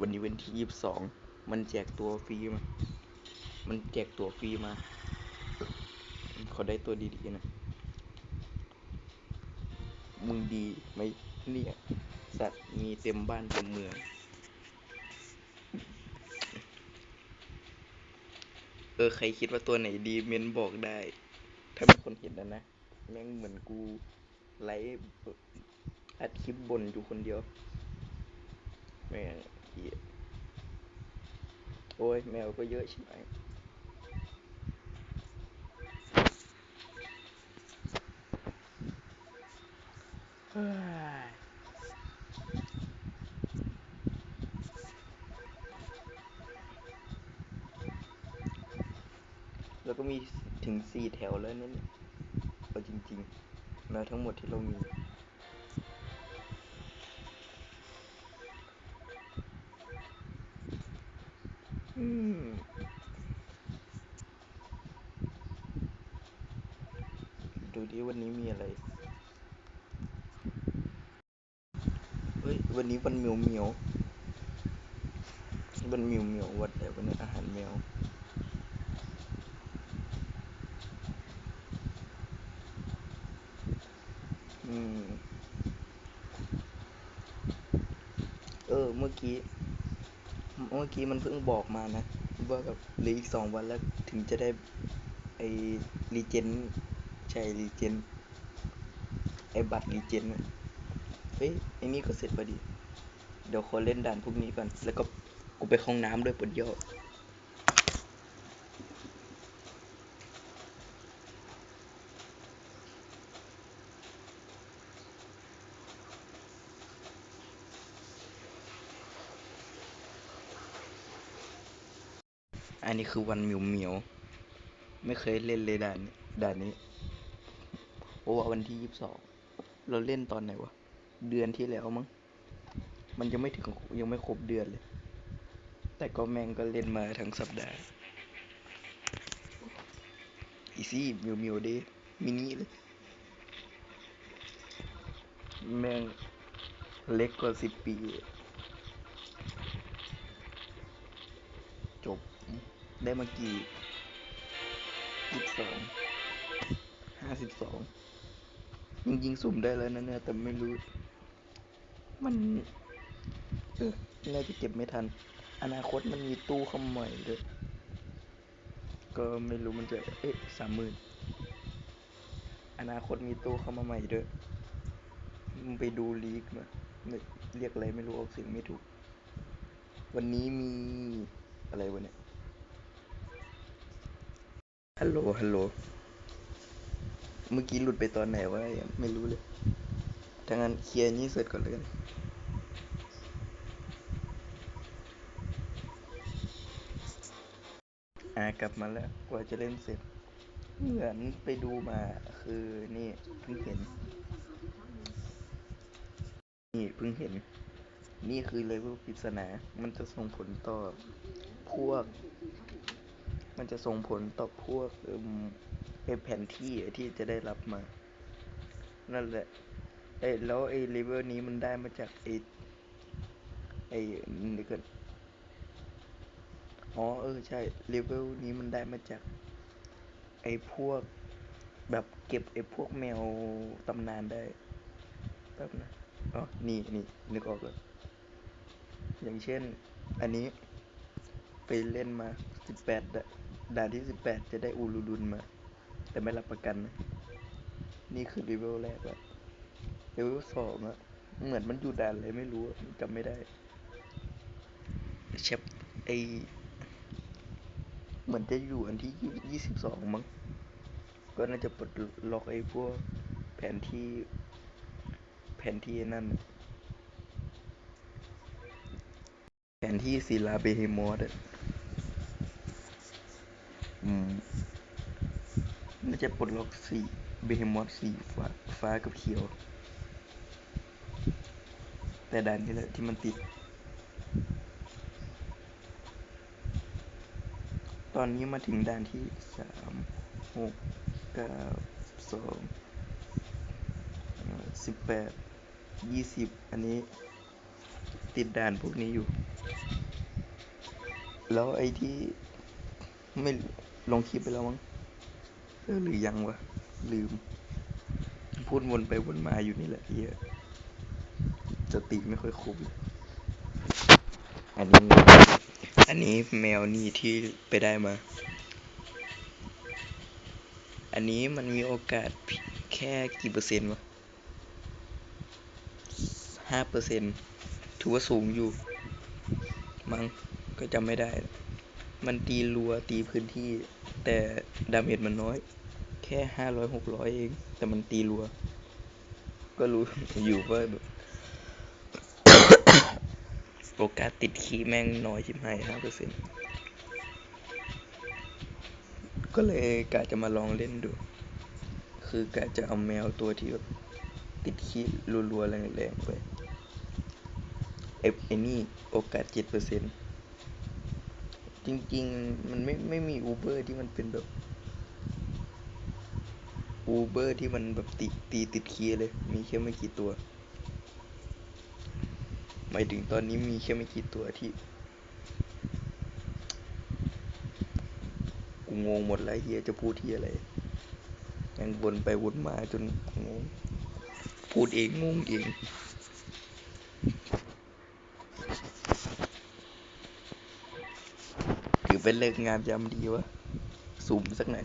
วันนี้วันที่ยี่สิบสอง มันแจกตัวฟรีมา มันแจกตัวฟรีมาเขาได้ตัวดีๆนะ มึงดีไหมเนี่ย สัตว์มีเต็มบ้านเต็มเมือง เออ ใครคิดว่าตัวไหนดีเมนบอกได้ ถ้ามีคนเห็นนะนะ แม่งเหมือนกูไลฟ์อัดคลิปบนอยู่คนเดียวแม่ คีโอ้ยแมวก็เยอะใช่ไหมแล้วก็มีถึงสี่แถวแล้วเนี่ยเอาจริงๆ แล้วทั้งหมดที่เรามี ดูดิวันนี้มีอะไร เฮ้ย วันนี้วันเหมียวเหมียววันเหมียวเหมียววันอะไรวันนี้อาหารแมวอืม เออ เมื่อกี้ เมื่อกี้มันเพิ่งบอกมานะ ว่าแบบเหลืออีกสองวันแล้วถึงจะได้ไอ้รีเจน ใช่รีเจนไอบัตรรีเจนเฮ้ยไอนี่ก็เสร็จพอดี เดี๋ยวขอเล่นด่านพวกนี้ก่อน แล้วก็กูไปห้องน้ำด้วยปวดเยี่ยวอันนี้คือวันเหมียวเหมียว ไม่เคยเล่นเลยด่านด่านนี้ เพราะว่าวันที่ยี่สิบสองเราเล่นตอนไหนวะ เดือนที่แล้วมั้ง มันยังไม่ถึงยังไม่ครบเดือนเลย แต่ก็แม่งก็เล่นมาทั้งสัปดาห์ อีซี่มิวมิวเดมินิเลย แม่งเล็กกว่าสิบปี จบได้มากี่ยี่สิบสองห้าสิบสอง ยิงยิงสุ่มได้แล้วนะเนี่ยแต่ไม่รู้ มัน เออน่าจะเก็บไม่ทัน อนาคตมันมีตู้เข้ามาใหม่ด้วย ก็ไม่รู้มันจะ เอ๊ะสามหมื่นอนาคตมีตู้เข้ามาใหม่ด้วยมึงไปดูลีกมาไม่เรียกอะไรไม่รู้ออกเสียงไม่ถูก วันนี้มีอะไรวะเนี่ย ฮัลโหล ฮัลโหล เมื่อกี้หลุดไปตอนไหนวะยังไม่รู้เลยถ้างั้นเคลียร์นี้เสร็จก่อนเลยกันอ่ากลับมาแล้วกว่าจะเล่นเสร็จ เหมือนไปดูมา คือนี่เพิ่งเห็น นี่เพิ่งเห็น นี่คือเลเวลปริศนา มันจะส่งผลต่อพวก มันจะส่งผลต่อพวกเอ่มไอแผนที่ที่จะได้รับมา นั่นแหละไอแล้วไอเลเวลนี้มันได้มาจากไอไอนี่ก่อนอ๋อเออใช่เลเวลนี้มันได้มาจาก ไอพวกแบบเก็บไอพวกแมวตำนานได้แป๊บนะอ๋อนี่นี่นึกออกแล้วอย่างเช่น อันนี้ไปเล่นมาสิบแปดด่านที่สิบแปดจะได้อูรูดุนมา แต่ไม่รับประกันนะนี่คือเลเวลแรกแล้วเลเวลสองอะเหมือนมันอยู่ด่านอะไรไม่รู้จำไม่ได้เชฟไอเหมือนจะอยู่อันที่ยี่สิบสองมั้ง ก็น่าจะปลดล็อกไอ้พวกแผนที่ แผนที่นั่น แผนที่ศิลาเบเฮมอสอะอืม จะปลดล็อกสีเบเฮมอสสีฟ้าฟ้ากับเขียว แต่ด่านนี้แหละที่มันติด ตอนนี้มาถึงด่านที่สามหกเก้าสองสิบแปดยี่สิบอันนี้ติดด่านพวกนี้อยู่ แล้วไอ้ที่ไม่ลงคลิปไปแล้วมั้ง หรือยังวะ ลืม พูดวนไปวนมาอยู่นี่แหละเฮียสติไม่ค่อยครบเลยอันนี้ อันนี้แมวนี่ที่ไปได้มา อันนี้มันมีโอกาสแค่กี่เปอร์เซ็นต์วะห้าเปอร์เซ็นต์ถือว่าสูงอยู่ มั้งก็จำไม่ได้ มันตีรัวตีพื้นที่ แต่ดาเมจมันน้อย แค่ห้าร้อยหกร้อยเอง แต่มันตีรัว ก็รู้ อยู่ว่าแบบโอกาสติดขี้แม่งน้อยชิบหายห้าเปอร์เซ็นต์ก็เลยกะจะมาลองเล่นดู คือกะจะเอาแมวตัวที่แบบติดขี้รัวๆแรงๆไปไอ้ไอ้นี่โอกาสเจ็ดเปอร์เซ็นต์ จริง ๆ มันไม่ไม่มีอูเบอร์ที่มันเป็นแบบอูเบอร์ที่มันแบบตีตีติดคียเลย มีแค่ไม่กี่ตัวหมายถึงตอนนี้มีแค่ไม่กี่ตัวที่กูงงหมดแล้วเฮียจะพูดที่อะไรยังวนไปวนมาจนงงพูดเองงงเอง ถือ เป็นเลิกงามยามดีวะสุ่มสักหน่อย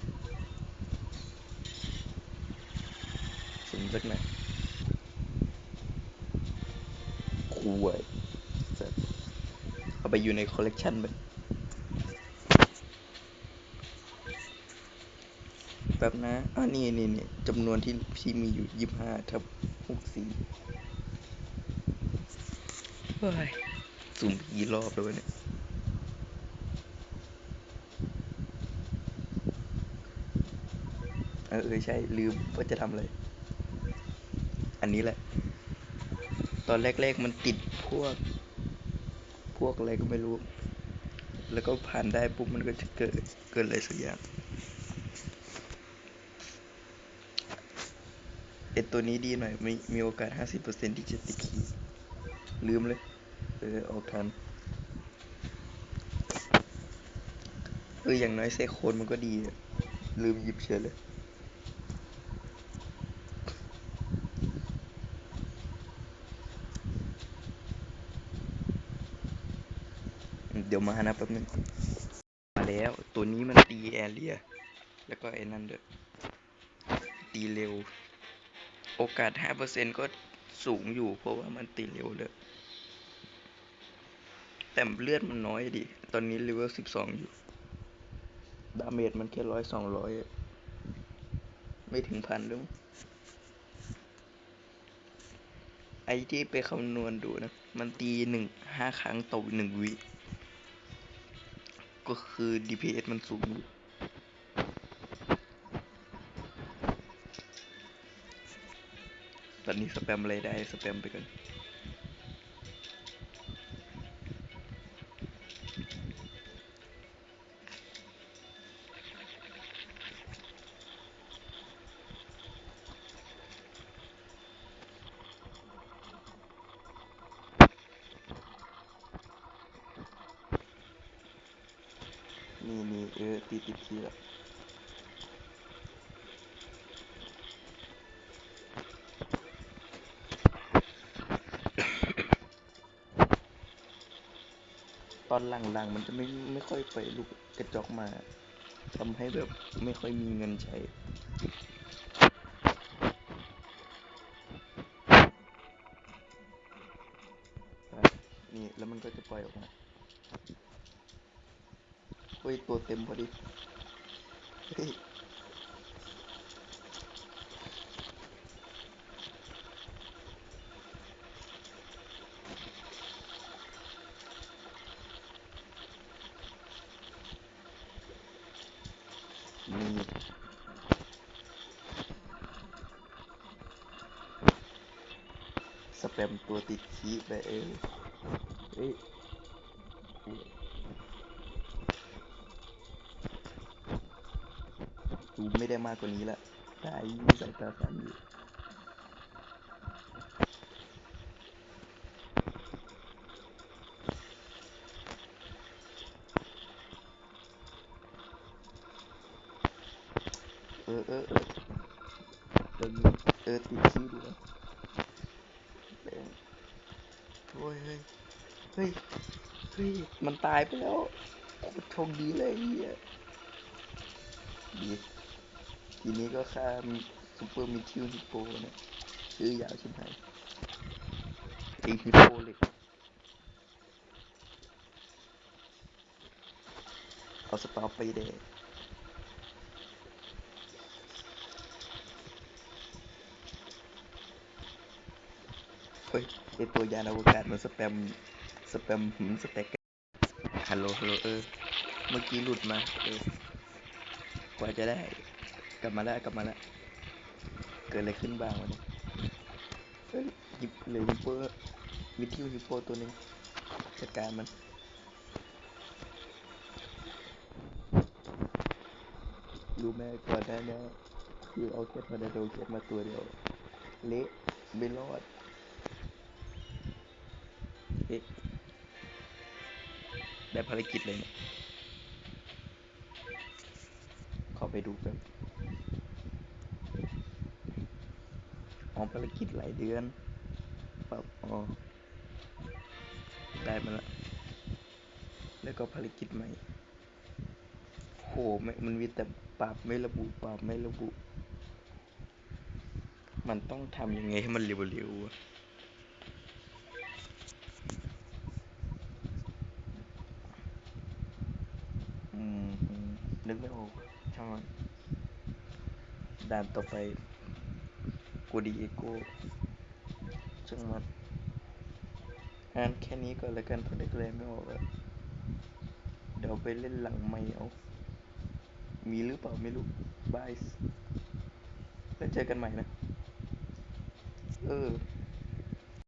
สุ่มสักหน่อยคุยสัสเอาไปอยู่ในคอลเลกชันไปแป๊บนะอ่านี่นี่นี่จำนวนที่ที่มีอยู่ยี่ห้าทับหกสี่เฮ้ยสุ่มกี่รอบแล้ววะเนี่ย อเออใช่ลืมว่าจะทำอะไร อันนี้แหละ ตอนแรกๆมันติดพวก พวกอะไรก็ไม่รู้ แล้วก็ผ่านได้ปุ๊บมันก็จะเกิดเกิดอะไรสักอย่างเอ็ดตัวนี้ดีหน่อยมีมีโอกาส 50%ที่จะติดขีลืมเลย เออออกทันเอออย่างน้อยเซโคนมันก็ดี ลืมหยิบเฉยเลย ดี๋ยวมานะแป๊บนึงมาแล้วตัวนี้มันตีแอเรียแล้วก็ไอ้นั่นด้วยตีเร็ว โอกาส 5%ก็สูงอยู่ เพราะว่ามันตีเร็วเลยแต่เลือดมันน้อยดิ ตอนนี้เลเวล 12 อยู่ ดาเมจมันแค่ร้อยสองร้อยไม่ถึงพันด้วยไอที่ไปคำนวณดูนะ มันตีหนึ่งห้าครั้งต่อหนึ่งวิ ก็คือ DPS มันสูงอยู่ตอนนี้สแปมอะไรได้สแปมไปก่อน นี่นี่เออตีติดคีย์แล้วตอนหลังๆมันจะไม่ไม่ค่อยไปลูกกระจอกมาทำให้แบบไม่ค่อยมีเงินใช้นี่แล้วมันก็จะปล่อยออกมา เฮ้ยตัวเต็มพอดีเฮ้ยนี่สแปมตัวติดคีย์ไปเออเฮ้ย ไม่ได้มากกว่านี้ละด้ยสายตาสั่นอยู่เออเออเออเออติดขี้ดีแล้วโอ้ยเฮ้ยเฮ้ยเฮ้ยมันตายไปแล้วโคตรโชคดีเลยเฮียดี ทีนี้ก็ค่าซูเปอร์มิทิวฮิปโปเนี่ยชื่อยาวชิบหายไอฮิปโปเหล็กเอาสตอปไปเดยเฮ้ยไอตัวยานอวกาศมันสแปมสแปมหืมสแต็กกันฮัลโหลฮัลโหลเออ เมื่อกี้หลุดมา เออกว่าจะได้ก ลับมาแล้วกลับมาแล้ว เกิดอะไรขึ้นบ้างวะเนี่ยเอ้ยฮิปเหลือฮิปโปวิทิวฮิปโปตัวหนึ่งจัดการมันรู้ไหมก่อนหน้านี้คือเอาแค่ทอร์นาโดเก็บมาตัวเดียว เละไม่รอดเอ๊ะได้ภารกิจเลยเนี่ยขอไปดูแป๊ บอ๋อภารกิจหลายเดือนปรับอ๋อได้มาละแล้วก็ภารกิจใหม่โหม,มันมีแต่ปรับไม่ระบุปรับไม่ระบุ มันต้องทำยังไงให้มันเร็วๆวะอืมอืมนึกไม่ออกช่างมันด่านต่อไป กูดีเอโก้จังมันอ่านแค่นี้ก่อนแล้วกันเพราะนึกเลยไม่ออกเดี๋ยวไปเล่นหลังไม่เอามีหรือเปล่าไม่รู้บายแล้วเจอกันใหม่นะ เออ